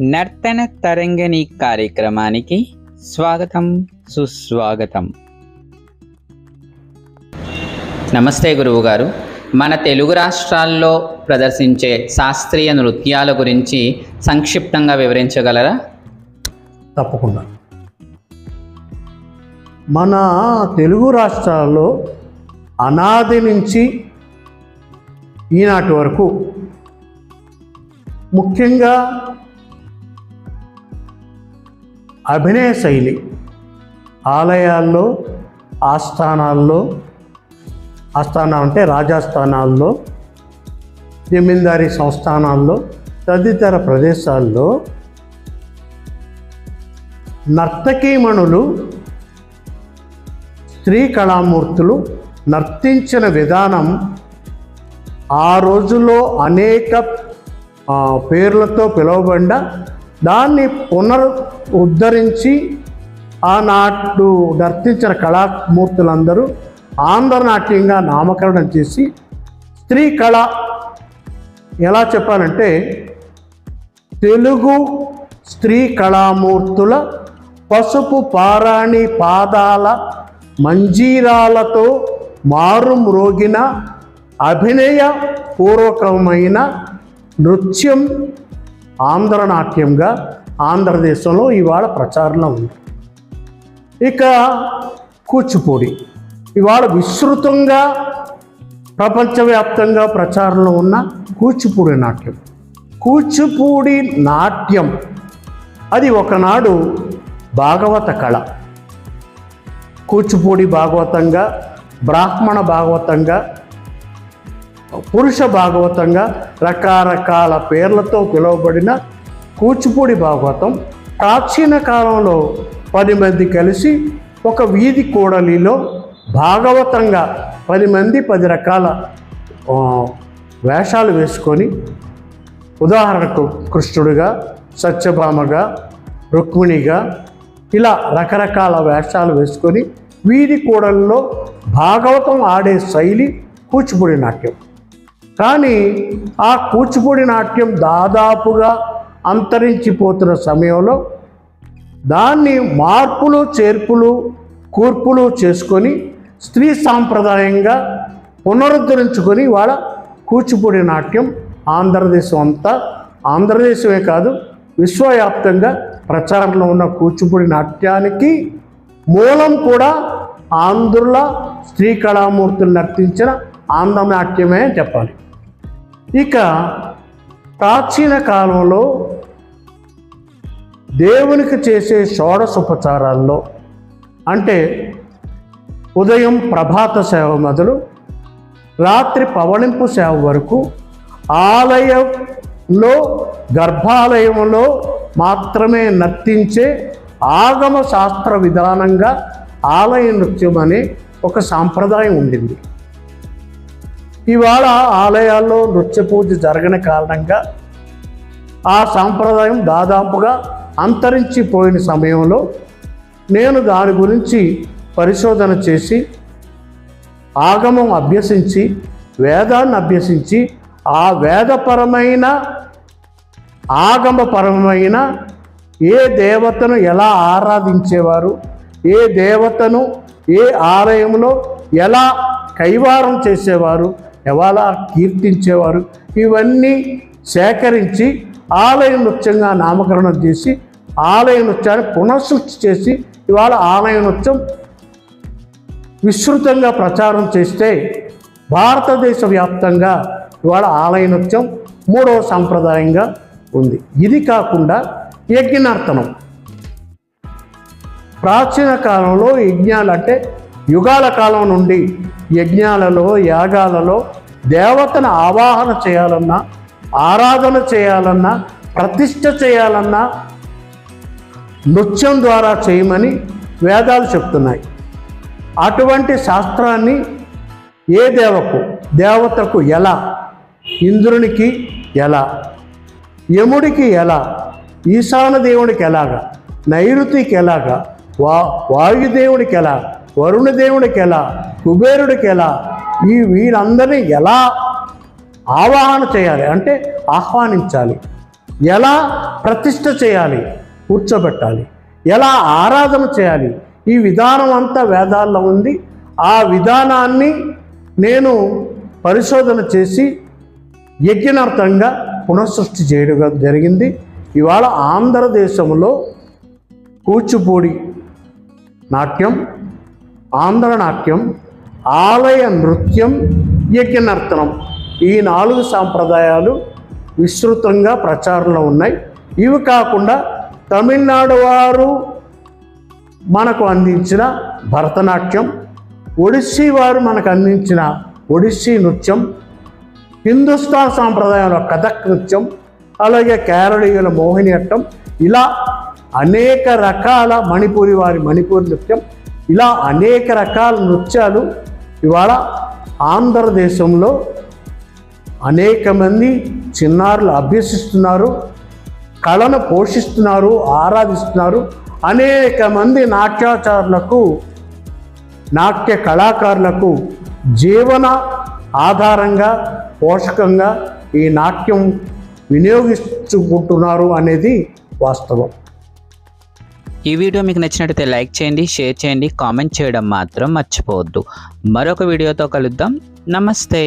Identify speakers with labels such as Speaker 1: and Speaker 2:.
Speaker 1: నర్తన తరంగిణి కార్యక్రమానికి స్వాగతం సుస్వాగతం. నమస్తే గురువు గారు మన తెలుగు రాష్ట్రాల్లో ప్రదర్శించే శాస్త్రీయ నృత్యాల గురించి సంక్షిప్తంగా వివరించగలరా?
Speaker 2: తప్పకుండా. మన తెలుగు రాష్ట్రాల్లో అనాది నుంచి ఈనాటి వరకు ముఖ్యంగా అభినయ శైలి ఆలయాల్లో ఆస్థానాల్లో ఆస్థానం అంటే రాజాస్థానాల్లో జమీందారీ సంస్థానాల్లో తదితర ప్రదేశాల్లో నర్తకీమణులు స్త్రీ కళామూర్తులు నర్తించిన విధానం ఆ రోజుల్లో అనేక పేర్లతో పిలువబడిన దాన్ని పునర్ ఉద్ధరించి ఆనాడు నర్తించిన కళామూర్తులందరూ ఆంధ్రనాట్యంగా నామకరణం చేసి స్త్రీ కళ ఎలా చెప్పాలంటే తెలుగు స్త్రీ కళామూర్తుల పసుపు పారాణి పాదాల మంజీరాలతో మారుమ్రోగిన అభినయ పూర్వకమైన నృత్యం ఆంధ్రనాట్యంగా ఆంధ్రదేశంలో ఇవాళ ప్రచారంలో ఉంది. ఇక కూచిపూడి. ఇవాళ విస్తృతంగా ప్రపంచవ్యాప్తంగా ప్రచారంలో ఉన్న కూచిపూడి నాట్యం. కూచిపూడి నాట్యం. అది ఒకనాడు భాగవత కళ. కూచిపూడి భాగవతంగా బ్రాహ్మణ భాగవతంగా పురుష భాగవతంగా రకరకాల పేర్లతో పిలువబడిన కూచిపూడి భాగవతం ప్రాచీన కాలంలో పది మంది కలిసి ఒక వీధి కూడలిలో భాగవతంగా పది మంది పది రకాల వేషాలు వేసుకొని ఉదాహరణకు కృష్ణుడిగా సత్యభామగా రుక్మిణిగా ఇలా రకరకాల వేషాలు వేసుకొని వీధి కూడల్లో భాగవతం ఆడే శైలి కూచిపూడి నాట్యం. కానీ ఆ కూచిపూడి నాట్యం దాదాపుగా అంతరించిపోతున్న సమయంలో దాన్ని మార్పులు చేర్పులు కూర్పులు చేసుకొని స్త్రీ సాంప్రదాయంగా పునరుద్ధరించుకొని వాళ్ళ కూచిపూడి నాట్యం ఆంధ్రదేశం అంతా ఆంధ్రదేశమే కాదు విశ్వవ్యాప్తంగా ప్రచారంలో ఉన్న కూచిపూడి నాట్యానికి మూలం కూడా ఆంధ్రుల స్త్రీ కళామూర్తులు నర్తించిన ఆంధ్ర నాట్యమే చెప్పాలి. ఇక ప్రాచీన కాలంలో దేవునికి చేసే షోడశోపచారాల్లో అంటే ఉదయం ప్రభాత సేవ మొదలు రాత్రి పవళింపు సేవ వరకు ఆలయంలో గర్భాలయంలో మాత్రమే నర్తించే ఆగమ శాస్త్ర విధానంగా ఆలయ నృత్యం అనే ఒక సాంప్రదాయం ఉండింది. ఇవాళ ఆలయాల్లో నృత్య పూజ జరగని కారణంగా ఆ సాంప్రదాయం దాదాపుగా అంతరించిపోయిన సమయంలో నేను దాని గురించి పరిశోధన చేసి ఆగమం అభ్యసించి వేదాన్ని అభ్యసించి ఆ వేదపరమైన ఆగమపరమైన ఏ దేవతను ఎలా ఆరాధించేవారు ఏ దేవతను ఏ ఆలయంలో ఎలా కైవారం చేసేవారు ఎవాలా కీర్తించేవారు. ఇవన్నీ సేకరించి ఆలయ నృత్యంగా నామకరణం చేసి ఆలయ నృత్యాన్ని పునఃసృష్టి చేసి ఇవాళ ఆలయ నృత్యం విస్తృతంగా ప్రచారం చేస్తే భారతదేశ వ్యాప్తంగా ఇవాళ ఆలయ నృత్యం మూడవ సాంప్రదాయంగా ఉంది. ఇది కాకుండా యజ్ఞనర్తనం ప్రాచీన కాలంలో యజ్ఞాలు అంటే యుగాల కాలం నుండి యజ్ఞాలలో యాగాలలో దేవతను ఆవాహన చేయాలన్నా ఆరాధన చేయాలన్నా ప్రతిష్ట చేయాలన్నా నృత్యం ద్వారా చేయమని వేదాలు చెప్తున్నాయి. అటువంటి శాస్త్రాన్ని ఏ దేవకు దేవతకు ఎలా ఇంద్రునికి ఎలా యముడికి ఎలా ఈశాన దేవుడికి ఎలాగా నైరుతికి ఎలాగా వా వాయుదేవుడికి ఎలాగా వరుణదేవుడికి ఎలా కుబేరుడికి ఎలా ఈ వీరందరినీ ఎలా ఆవాహన చేయాలి? అంటే ఆహ్వానించాలి. ఎలా ప్రతిష్ట చేయాలి? కూర్చోబెట్టాలి. ఎలా ఆరాధన చేయాలి? ఈ విధానం అంతా వేదాల్లో ఉంది. ఆ విధానాన్ని నేను పరిశోధన చేసి యజ్ఞార్థంగా పునఃసృష్టి చేయడం జరిగింది. ఇవాళ ఆంధ్రదేశంలో కూచిపూడి నాట్యం ఆంధ్రనాట్యం ఆలయ నృత్యం యజ్ఞనర్తనం ఈ నాలుగు సాంప్రదాయాలు విస్తృతంగా ప్రచారంలో ఉన్నాయి. ఇవి కాకుండా తమిళనాడు వారు మనకు అందించిన భరతనాట్యం ఒడిస్సీ వారు మనకు అందించిన ఒడిస్సీ నృత్యం హిందుస్థాన్ సాంప్రదాయంలో కథక్ నృత్యం అలాగే కేరళీయుల మోహినియట్టం ఇలా అనేక రకాల మణిపూరి వారి మణిపూరి నృత్యం ఇలా అనేక రకాల నృత్యాలు ఇవాళ ఆంధ్రదేశంలో అనేక మంది చిన్నారులు అభ్యసిస్తున్నారు కళను పోషిస్తున్నారు ఆరాధిస్తున్నారు. అనేక మంది నాట్యాచారులకు నాట్య కళాకారులకు జీవన ఆధారంగా పోషకంగా ఈ నాట్యం వినియోగించుకుంటున్నారు అనేది వాస్తవం.
Speaker 1: ఈ వీడియో మీకు నచ్చినట్లయితే లైక్ చేయండి షేర్ చేయండి కామెంట్ చేయడం మాత్రం మర్చిపోవద్దు. మరొక వీడియోతో కలుద్దాం. నమస్తే.